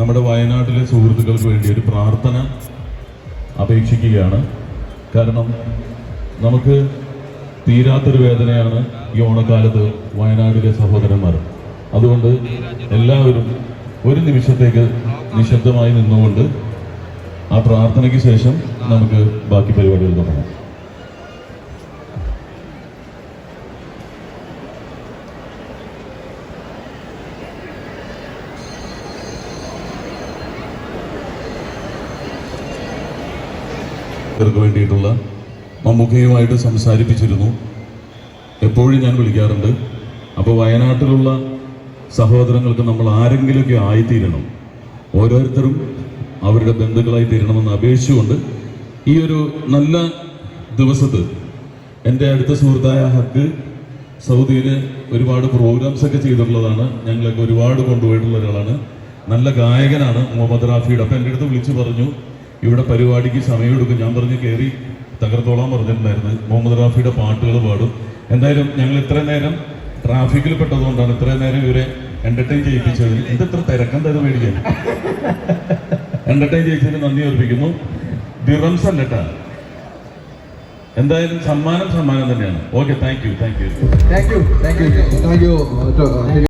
നമ്മുടെ വയനാട്ടിലെ സുഹൃത്തുക്കൾക്ക് വേണ്ടി ഒരു പ്രാർത്ഥന അപേക്ഷിക്കുകയാണ്. കാരണം നമുക്ക് തീരാത്തൊരു വേദനയാണ് ഈ ഓണക്കാലത്ത് വയനാടിലെ സഹോദരന്മാർ. അതുകൊണ്ട് എല്ലാവരും ഒരു നിമിഷത്തേക്ക് നിശബ്ദമായി നിന്നുകൊണ്ട് ആ പ്രാർത്ഥനയ്ക്ക് ശേഷം നമുക്ക് ബാക്കി പരിപാടികൾ തുടങ്ങാം. ഇവർക്ക് വേണ്ടിയിട്ടുള്ള മമ്മൂക്കയുമായിട്ട് സംസാരിപ്പിച്ചിരുന്നു. എപ്പോഴും ഞാൻ വിളിക്കാറുണ്ട്. അപ്പോൾ വയനാട്ടിലുള്ള സഹോദരങ്ങൾക്ക് നമ്മൾ ആരെങ്കിലുമൊക്കെ ആയിത്തീരണം. ഓരോരുത്തരും അവരുടെ ബന്ധുക്കളായി തീരണമെന്ന് അപേക്ഷിച്ചുകൊണ്ട് ഈ ഒരു നല്ല ദിവസത്ത് എന്റെ അടുത്ത സുഹൃത്തായ ഹക്ക് സൗദിയിൽ ഒരുപാട് പ്രോഗ്രാംസ് ഒക്കെ ചെയ്തിട്ടുള്ളതാണ്. ഞങ്ങളൊക്കെ ഒരുപാട് കൊണ്ടുപോയിട്ടുള്ള ഒരാളാണ്. നല്ല ഗായകനാണ് മുഹമ്മദ് റാഫിയുടെ. അപ്പം എന്റെ അടുത്ത് വിളിച്ചു പറഞ്ഞു ഇവിടെ പരിപാടിക്ക് സമയമെടുക്കും ഞാൻ പറഞ്ഞ് കയറി തകർത്തോളാൻ പറഞ്ഞിട്ടുണ്ടായിരുന്നു. മുഹമ്മദ് റാഫിയുടെ പാട്ടുകൾ പാടും. എന്തായാലും ഞങ്ങൾ ഇത്രയും നേരം ട്രാഫിക്കിൽ പെട്ടതുകൊണ്ടാണ് ഇത്രയും നേരം ഇവരെ എന്റർടൈൻ ചെയ്യിപ്പിച്ചത് ഇത് ഇത്ര തിരക്കെന്തായത് മേടിക്കാൻ? എന്റർടൈൻ ചെയ്യിച്ചതിന് നന്ദി അർപ്പിക്കുന്നു. ദിറംസ് അല്ലട്ടാ എന്തായാലും സമ്മാനം സമ്മാനം തന്നെയാണ്. Okay thank you thank you thank you thank you